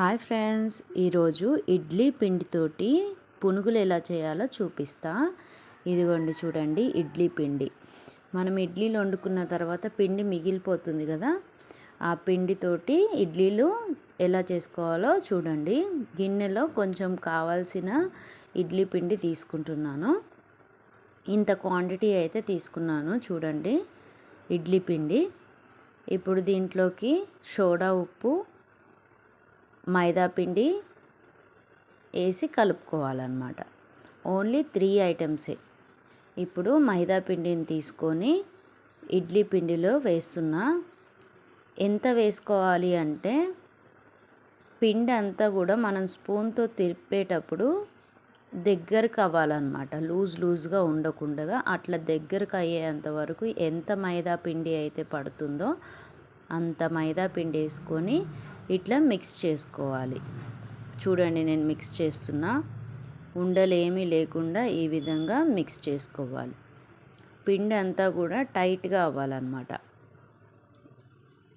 Hi friends ఈరోజు ఇడ్లీ పిండితోటి పునుగులు ఎలా చేయాలో చూపిస్తా. ఇదిగోండి చూడండి ఇడ్లీ పిండి. మనం ఇడ్లీలు వండుకున్న తర్వాత పిండి మిగిలిపోతుంది కదా ఆ పిండితోటి ఇడ్లీలు ఎలా చేసుకోవాలో చూడండి. గిన్నెలో కొంచెం కావాల్సిన ఇడ్లీ పిండి తీసుకుంటున్నాను. ఇంత క్వాంటిటీ అయితే తీసుకున్నాను చూడండి ఇడ్లీ పిండి. ఇప్పుడు దీంట్లోకి సోడా ఉప్పు మైదా పిండి వేసి కలుపుకోవాలన్నమాట. ఓన్లీ త్రీ ఐటమ్సే. ఇప్పుడు మైదా పిండిని తీసుకొని ఇడ్లీ పిండిలో వేస్తున్నా ఎంత వేసుకోవాలి అంటే పిండి అంతా కూడా మనం స్పూన్తో తిరిపేటప్పుడు దగ్గరకు అవ్వాలన్నమాట. లూజ్ లూజ్గా ఉండకుండా అట్లా దగ్గరకు అయ్యేంత వరకు ఎంత మైదా పిండి అయితే పడుతుందో అంత మైదా పిండి వేసుకొని ఇట్లా మిక్స్ చేసుకోవాలి. చూడండి నేను మిక్స్ చేస్తున్నా. ఉండలేమీ లేకుండా ఈ విధంగా మిక్స్ చేసుకోవాలి. పిండి అంతా కూడా టైట్గా అవ్వాలన్నమాట.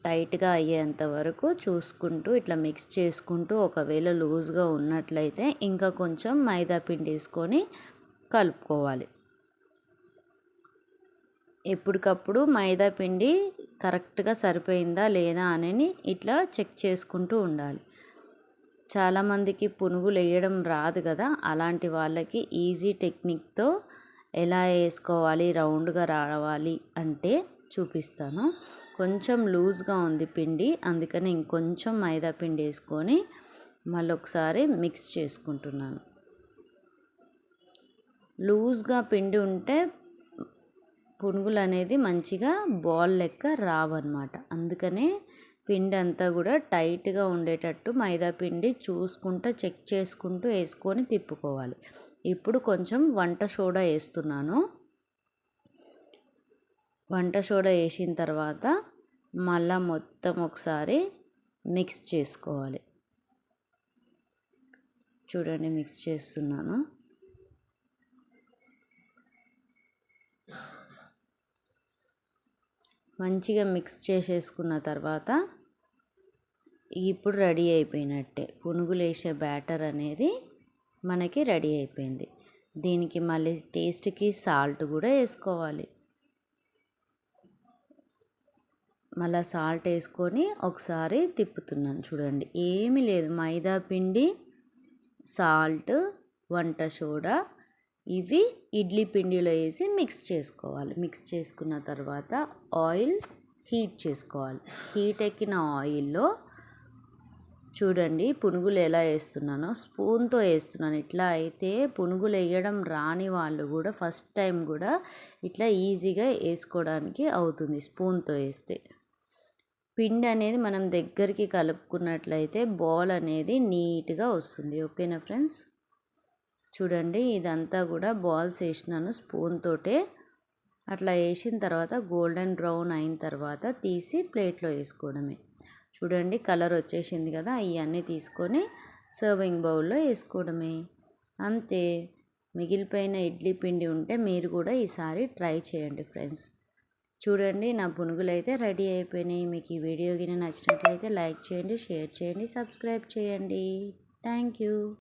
టైట్గా అయ్యేంత వరకు చూసుకుంటూ ఇట్లా మిక్స్ చేసుకుంటూ ఒకవేళ లూజ్గా ఉన్నట్లయితే ఇంకా కొంచెం మైదా పిండి వేసుకొని కలుపుకోవాలి. ఎప్పటికప్పుడు మైదా పిండి కరెక్ట్గా సరిపోయిందా లేదా అని ఇట్లా చెక్ చేసుకుంటూ ఉండాలి. చాలామందికి పునుగులు వేయడం రాదు కదా అలాంటి వాళ్ళకి ఈజీ టెక్నిక్తో ఎలా వేసుకోవాలి రౌండ్గా రావాలి అంటే చూపిస్తాను. కొంచెం లూజ్గా ఉంది పిండి అందుకని ఇంకొంచెం మైదా పిండి వేసుకొని మళ్ళీ ఒకసారి మిక్స్ చేసుకుంటున్నాను. లూజ్గా పిండి ఉంటే పునుగులు అనేది మంచిగా బాల్ లెక్క రావన్నమాట. అందుకనే పిండి అంతా కూడా టైట్గా ఉండేటట్టు మైదా పిండి చూసుకుంటూ చెక్ చేసుకుంటూ వేసుకొని తిప్పుకోవాలి. ఇప్పుడు కొంచెం వంట సోడా వేస్తున్నాను. వంట సోడా వేసిన తర్వాత మళ్ళా మొత్తం ఒకసారి మిక్స్ చేసుకోవాలి. చూడండి మిక్స్ చేస్తున్నాను. మంచిగా మిక్స్ చేసేసుకున్న తర్వాత ఇప్పుడు రెడీ అయిపోయినట్టే. పునుగులు వేసే బ్యాటర్ అనేది మనకి రెడీ అయిపోయింది. దీనికి మళ్ళీ టేస్ట్కి సాల్ట్ కూడా వేసుకోవాలి. మళ్ళీ సాల్ట్ వేసుకొని ఒకసారి తిప్పుతున్నాను చూడండి. ఏమీ లేదు. మైదా పిండి సాల్ట్ వంట సోడా ఇవి ఇడ్లీ పిండిలో వేసి మిక్స్ చేసుకోవాలి. మిక్స్ చేసుకున్న తర్వాత ఆయిల్ హీట్ చేసుకోవాలి. హీట్ ఎక్కిన ఆయిల్లో చూడండి పునుగులు ఎలా వేస్తున్నానో. స్పూన్తో వేస్తున్నాను. ఇట్లా అయితే పునుగులు వేయడం రాని వాళ్ళు కూడా ఫస్ట్ టైం కూడా ఇట్లా ఈజీగా వేసుకోవడానికి అవుతుంది స్పూన్తో వేస్తే. పిండి అనేది మనం దగ్గరికి కలుపుకున్నట్లయితే బాల్ అనేది నీట్గా వస్తుంది. ఓకేనా ఫ్రెండ్స్? చూడండి ఇదంతా కూడా బాల్స్ వేసినాను స్పూన్ తోటే. అట్లా వేసిన తర్వాత గోల్డెన్ బ్రౌన్ అయిన తర్వాత తీసి ప్లేట్లో వేసుకోవడమే. చూడండి కలర్ వచ్చేసింది కదా ఇవన్నీ తీసుకొని సర్వింగ్ బౌల్లో వేసుకోవడమే. అంతే. మిగిలిపోయిన ఇడ్లీ పిండి ఉంటే మీరు కూడా ఈసారి ట్రై చేయండి ఫ్రెండ్స్. చూడండి నా పునుగులు అయితే రెడీ అయిపోయినాయి. మీకు ఈ వీడియో కింద నచ్చినట్లయితే లైక్ చేయండి షేర్ చేయండి సబ్స్క్రైబ్ చేయండి. Thank you.